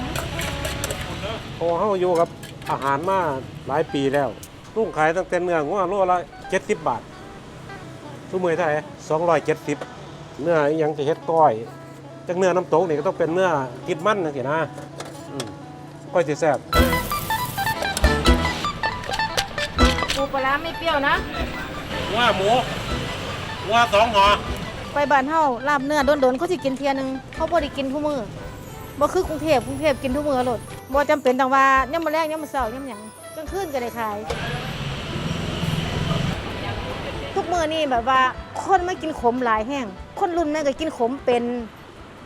มเพราะว่าเฮาอยู่กับอาหารมาหลายปีแล้วลุงขายตั้งแต่เนื้องัวโลละ70บาททุกมื้อเท่าไหร่270เนื้ออิหยังจะเฮ็ดก้อยจักเนื้อน้ำตกนี่ก็ต้องเป็นเนื้อกินมันจังซี่นะอืมก้อยสิแซ่บปูปลาร้าไม่เปรี้ยวนะว่าหมูว่าสองหอไปบ้านเฮาลาบเนื้อโดนๆเขาสิกินเทียหนึงเขาบ่ได้กินทุกมื้อ บ่คือกรุงเทพกรุงเทพกินทุกมื้อโลดบ่จำเป็นต้องว่ายามมื้อแรกยามมื้อเช้ายามหยังกลางคืนก็ได้ขาย ทุกมื้อนี่แบบว่าคนไม่กินขมหลายแห้งคนรุ่นแม่ก็กินขมเป็น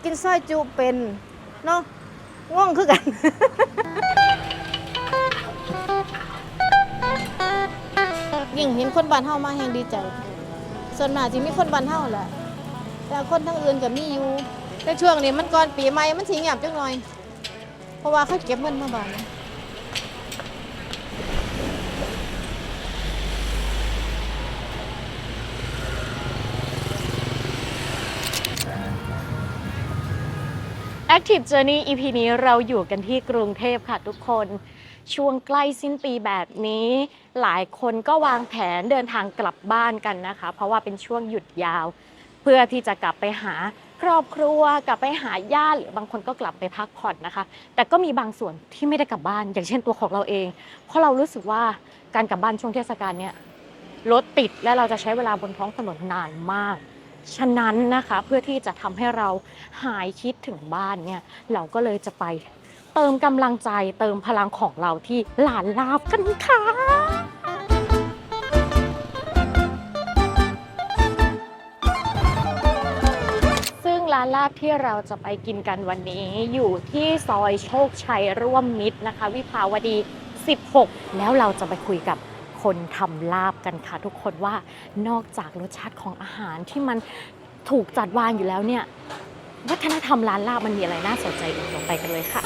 กินซอยจุเป็นเนาะง่วงคือกัน ยิ่งเห็นคนบ้านเฮามาแห่งดีใจ ส่วนมากสิมีคนบ้านเฮาแหละแต่คนทั้งอื่นก็มีอยู่ แต่ช่วงนี้มันก่อนปีใหม่มันสิเงียบจังหน่อย เพราะว่าเขาเก็บเงินมาบ้าน Active Journey EP นี้เราอยู่กันที่กรุงเทพค่ะทุกคน ช่วงใกล้สิ้นปีแบบนี้ หลายคนก็วางแผนเดินทางกลับบ้านกันนะคะ เพราะว่าเป็นช่วงหยุดยาว เพื่อที่จะกลับไปหา ครอบครัวกลับไปหาญาติหรือบางคนก็กลับไปพักผ่อนนะคะ แต่ก็มีบางส่วนที่ไม่ได้กลับบ้าน อย่างเช่นตัวของเราเอง เพราะเรารู้สึกว่าการกลับบ้านช่วงเทศกาลเนี่ยรถติดและเราจะใช้เวลาบนท้องถนนนานมาก ฉะนั้นนะคะเพื่อที่จะทำให้เราหายคิดถึงบ้านเนี่ยเราก็เลยจะไปเติมกำลังใจเติมพลังของเราที่หลานลาบกันค่ะ ร้านลาบที่เราจะไปกินกันวันนี้อยู่ที่ซอยโชคชัยร่วมมิตรนะคะ วิภาวดี 16 แล้วเราจะไปคุยกับคนทำลาบกันค่ะ ทุกคนว่านอกจากรสชาติของอาหารที่มันถูกจัดวางอยู่แล้วเนี่ย วัฒนธรรมร้านลาบมันมีอะไรน่าสนใจอีกลงไปกันเลยค่ะ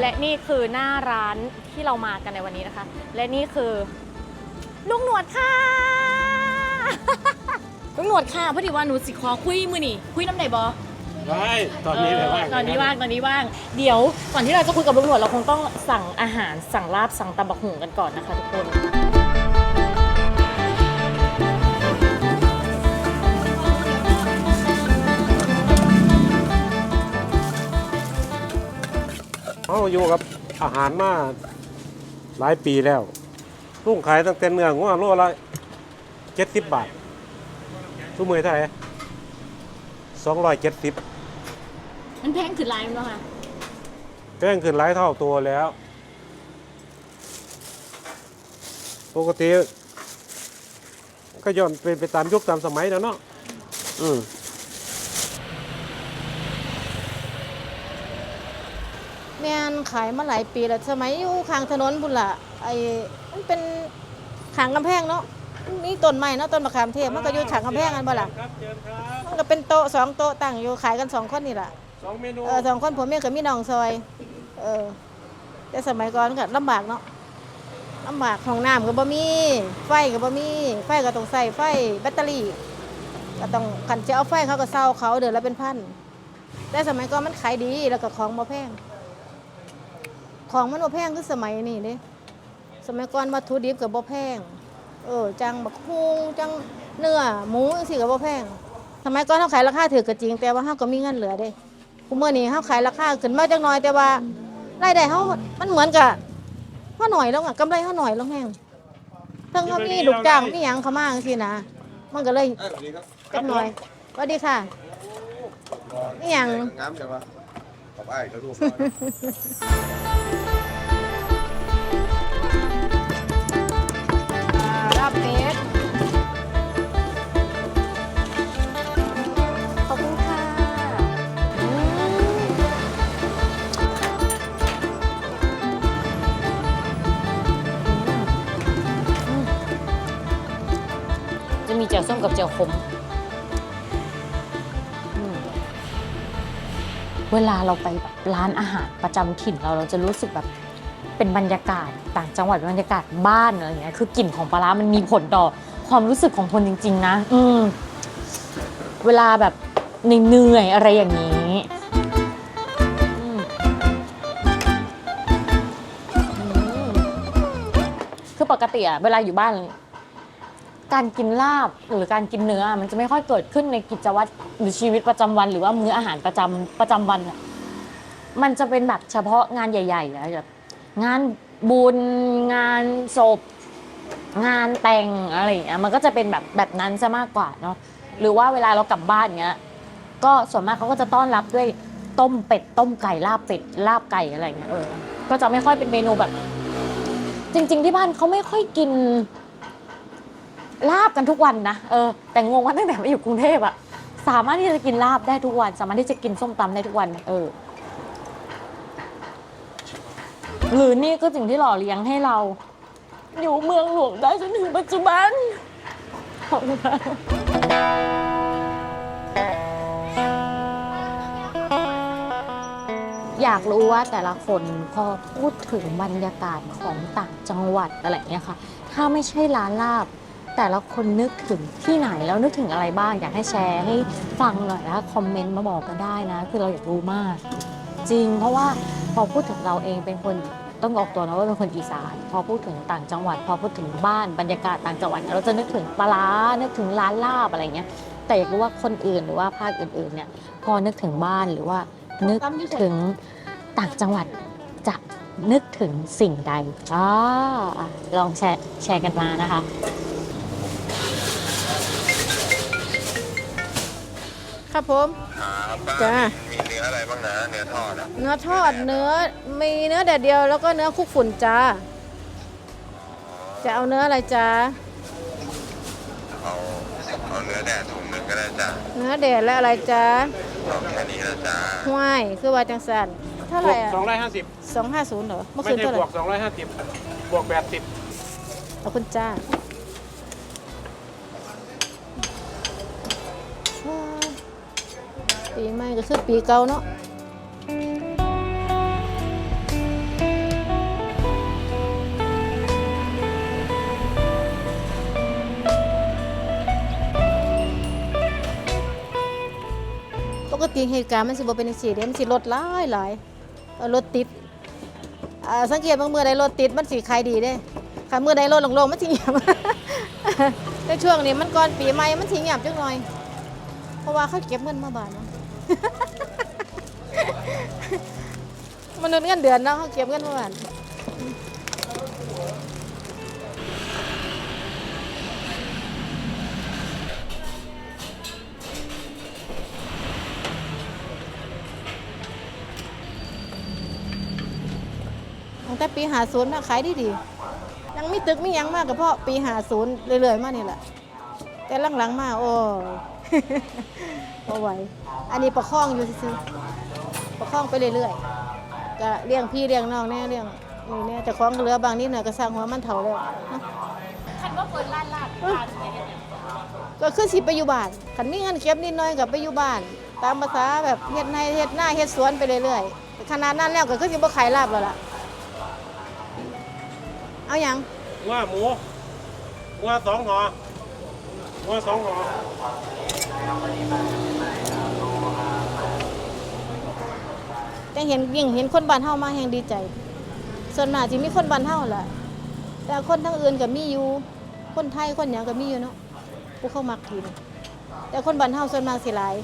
และนี่คือหน้าร้านที่เรามากันในวันนี้นะคะ และนี่คือลุงหนวดค่ะ ลุงหนวดค่ะพอดีว่าหนูสิขอคุยมือนี่คุยน้ำไหนบอได้ตอนนี้เลยว่าตอนนี้ว่างตอนนี้ว่าง เดี๋ยวก่อนที่เราจะคุยกับลุงหนวดเราคงต้องสั่งอาหารสั่งลาบสั่งตำบักหุ่งกันก่อนนะคะทุกคน อยู่กับอาหารมาหลายปีแล้วลุงขายตั้งแต่เนื้องัวโลละ70บาททุกมื้อเท่าไหร่270มันแพงขึ้นไลน์มั้งคะแป้งขึ้นหลายเท่าตัวแล้ว ปกติก็ย้อนเป็นไปตามยุคตามสมัยแล้วเนาะอืม ม่นขายมาหลายปีแล้วสมัยอยู่ข้างถนนพุ่นล่ะไอ้มันเป็นขางกำแพงเนาะมีต้นไม้เนาะต้นมะขามเทศมันก็อยู่ขางกำแพงกันบ่ล่ะครับเชิญครับมันก็เป็นโต๊ะสองโต๊ะตั้งอยู่ขายกันสองคนนี่ล่ะสองเมนูเออสองคนผัวเมียกับมีน้องซอย เออ แต่สมัยก่อนก็ลำบากเนาะลำบากห้องน้ำก็บ่มี ไฟก็บ่มี ไฟก็ต้องใส่ไฟแบตเตอรี่ ก็ต้องกันจะเอาไฟเขาก็เศร้าเขาเดือนละเป็นพันแต่สมัยก่อนมันขายดีแล้วก็ของบ่แพง ของมันบ่แพงคือสมัยนี้เด้สมัยก่อนวัตถุดิบก็บ่แพง เออ จังบักฮุงจังเนื้อหมูจังซี่ก็บ่แพง สมัยก่อนเฮาขายราคาถือก็จริง แต่ว่าเฮาก็มีเงินเหลือเด้คุมื้อนี้เฮาขายราคาขึ้นมาจักหน่อยแต่ว่ารายได้เฮามันเหมือนกับเฮาหน่อยลงอะกำไรเฮาหน่อยลงแฮงเทั้งเฮามีลูกจ้างมีหยังเข้ามาจังซี่นะ มันก็เลยจักหน่อยสวัสดีค่ะนี่หยัง งามจังวะกับอ้กระดู ยวส้มกับเจียวขมเวลาเราไปแบบร้านอาหารประจำถิ่นเราเราจะรู้สึกแบบเป็นบรรยากาศต่างจังหวัดบรรยากาศบ้านอะไรเงี้ยคือกลิ่นของปลาร้ามันมีผลต่อความรู้สึกของคนจริง ๆ นะ อืมเวลาแบบเหนื่อยๆอะไรอย่างนี้คือปกติอะเวลาอยู่บ้าน การกินลาบหรือการกินเนื้อมันจะไม่ค่อยเกิดขึ้นในกิจวัตรหรือชีวิตประจำวัน หรือว่ามื้ออาหารประจำประจำวันอะมันจะเป็นแบบเฉพาะงานใหญ่ๆอะแบบงานบุญงานศพ งานแต่งอะไรอย่างเงี้ยมันก็จะเป็นแบบแบบนั้นซะมากกว่าเนาะหรือว่าเวลาเรากลับบ้านเงี้ยก็ส่วนมากเขาก็จะต้อนรับด้วยต้มเป็ด ต้มไก่ลาบเป็ดลาบไก่อะไรเงี้ยเออก็จะไม่ค่อยเป็นเมนูแบบ จริง ๆ ที่บ้านเขาไม่ค่อยกิน ลาบกันทุกวันนะเออแต่งงว่าตั้งแต่มาอยู่กรุงเทพอะสามารถที่จะกินลาบได้ทุกวัน สามารถที่จะกินส้มตำได้ทุกวัน เออ หรือนี่ก็สิ่งที่หล่อเลี้ยงให้เรา อยู่เมืองหลวงได้จนถึงปัจจุบันขอบคุณค่ะอยากรู้ว่าแต่ละคนพอพูดถึงบรรยากาศของต่างจังหวัดอะไรอย่างเงี้ยค่ะ ถ้าไม่ใช่ร้านลาบ แต่ละคนนึกถึงที่ไหนแล้วนึกถึงอะไรบ้าง อยากให้แชร์ให้ฟังหน่อยนะคอมเมนต์มาบอกกันได้นะ คือเราอยากรู้มาก จริง เพราะว่าพอพูดถึงเราเองเป็นคนต้องออกตัวนะว่าเป็นคนอีสาน พอพูดถึงต่างจังหวัด พอพูดถึงบ้านบรรยากาศต่างจังหวัด เราจะนึกถึงปลาร้านึกถึงร้านลาบอะไรเงี้ยแต่อยากรู้ว่าคนอื่นหรือว่าภาคอื่นๆเนี่ยพอนึกถึงบ้านหรือว่านึกถึงต่างจังหวัดจะนึกถึงสิ่งใดอ่าอะลองแชร์แชร์กันมานะคะ ครับผม ครับบ้านจ้า มีเนื้ออะไรบ้างนะ เนื้อทอดอะเนื้อทอดเนื้อมีเนื้อแดดเดียวแล้วก็เนื้อคลุกฝุ่นจ้า จะเอาเนื้ออะไรจ้า เอาเอาเนื้อแดดถุงหนึ่งก็ได้จ้าเนื้อแดดและอะไรจ้าเอาแค่นี้นะจ้าห้วยคือว่าจังสันเท่าไหร่อะสองร้อยห้าสิบสองห้าศูนย์เหรอเมื่อไม่คืนใช่เท่าไหบร่วกสองร้อยห้าสิบบวกแปดสิบเอาคุณจ้า ปีใหม่ก็คือปีเก่าเนาะปกติเหตุการณ์มันสิบ่เป็นจังซี่เด้มันสิรถหลายหลายเอ่อรถติดอ่าสังเกตบางเมื่อใดรถติดมันสิขายดีเด้ค่ะเมื่อใดรถโล่งๆมันสิเงียบในช่วงนี้มันก่อนปีใหม่มันสิเงียบจังหน่อย เพราะว่าเขาเก็บเงินมาบาทเนาะ มนุษย์เงินเดือนเนาะเขาเก็บเงินมาบาทตั้งแต่ปีหาศูนย์มาขายดีดียังมีตึกไมีหยังมากกับเพราะปีหาศูนย์เรื่อยๆ มานี่แหละ แต่หลังๆ มาโอ้ บ่ไหว อันนี้ประคองอยู่ซื่อๆประคองไปเรื่อยๆก็เลี้ยงพี่เลี้ยงน้องแน่เลี้ยงนี่แน่เจะคล้าของก็เหลือบางนิดหน่อยก็สร้างหัวมันเถ่าแล้วเนาะคันว่าเปิดร้านลาบก็คือสิไปอยู่บ้านคันมีเงินเก็บนิดหน่อยก็ไปอยู่บ้าน ตามภาษาแบบเฮ็ดในเฮ็ดหน้าเฮ็ดสวนไปเรื่อยๆขนาดนั้นแล้วก็คือสิบ่ขายลาบแล้วล่ะ เอาหยังว่าหมูว่าสองห่อว่าสองห่อ แต่เห็นยิ่งเห็นคนบ้านเฮามาแห่งดีใจ ส่วนมากสิมีคนบ้านเฮาแหละแต่คนทั้งอื่นก็มีอยู่ คนไทยคนหยังก็มีอยู่เนาะผู้เข้ามักกิน แต่คนบ้านเฮาส่วนมากสิหลาย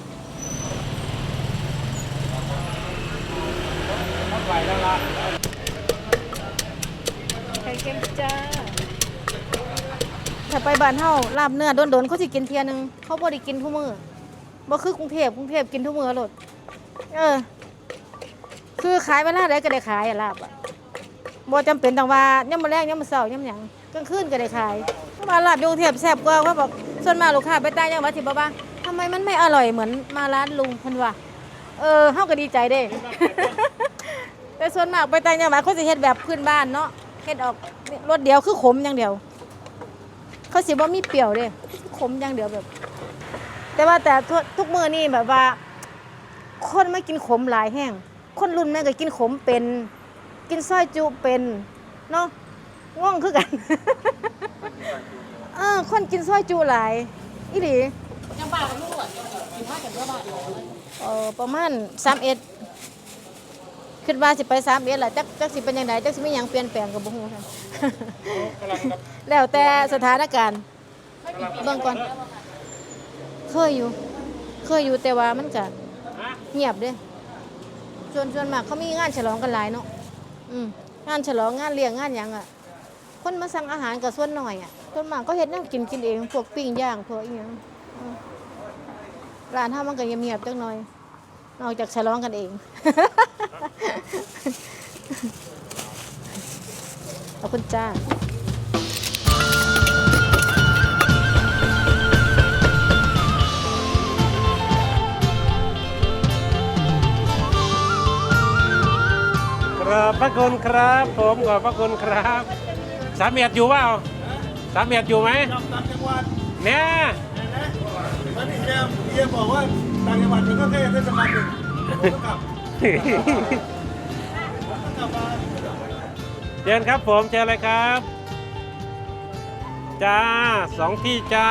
ไหวแล้วล่ะไข่เค็มจ้า ถ้าไปบ้านเฮาลาบเนื้อโดนๆเขาสิกินเทียหนึงเขาบ่ได้กินทุกมื้อบ่คือกรุงเทพกรุงเทพกินทุกมื้อโลดเออ คือขายเวลาใดก็ได้ขายอะลาบอะบ่จำเป็นต้องว่ายามมื้อแลงยามมื้อเช้ายามหยังกลางคืนก็ได้ขายเพราะว่าลาบอยู่กรุงเทพแซ่บกว่าเขาบอกส่วนมากลูกค้าไปต่างจังหวัดสิบอกว่าทำไมมันไม่อร่อยเหมือนมาร้านลุงเพิ่นว่าเออเฮาก็ดีใจเด้ แต่ส่วนมากไปต่างจังหวัดเขาสิเฮ็ดแบบพื้นบ้านเนาะเฮ็ดออกรสเดียวคือขมอย่างเดียว เขาสิบ่มีเปรี้ยวเด้ขมอย่างเดียวแบบ แต่ว่าแต่ทุกทุกมื้อนี่แบบว่า คนไม่กินขมหลายแห้งคนรุ่นแม่ก็กินขมเป็น กินซอยจุเป็นเนาะง่วงคือกัน เออ คนกินซอยจูหลายอีหลียังบ้ากันลูกอะกินข้าวกันเยอะบ้าเออประมาณ3เอ็ด คิดว่าสิไป3เอ็ดล่ะจักจักสิเป็นยังไงจักสิมีหยังเปลี่ยนแปลงก็บ่ฮู้ค่ะแล้วแต่สถานการณ์เบิ่งก่อน เคยอยู่ เคยอยู่แต่ว่ามันก็เงียบเด้ส่วนส่วนมากเขามีงานฉลองกันหลายเนาะอืมงานฉลองงานเลี้ยงงานหยังอะ คนมาสั่งอาหารก็ส่วนน้อยอะส่วนมากก็เฮ็ดแนวกินกินเองพวกปิ้งย่างพวกอีหยังอืมร้านเฮามันก็เงียบๆจักหน่อย นอกจากฉลองกันเอง ขอบคุณจ้าขอบพระคุณครับ ผมขอบพระคุณครับ สามเมียดอยู่เปล่าสามเมียดอยู่ไหมต่างจังหวัดเนี่ย แกเฮียบอกว่าต่างจังหวัดมันก็แค่เทศบาลหนึ่งผมก็กลับกลับมาเชิญครับผมเชิญเลยครับ จ้าสองที่จ้า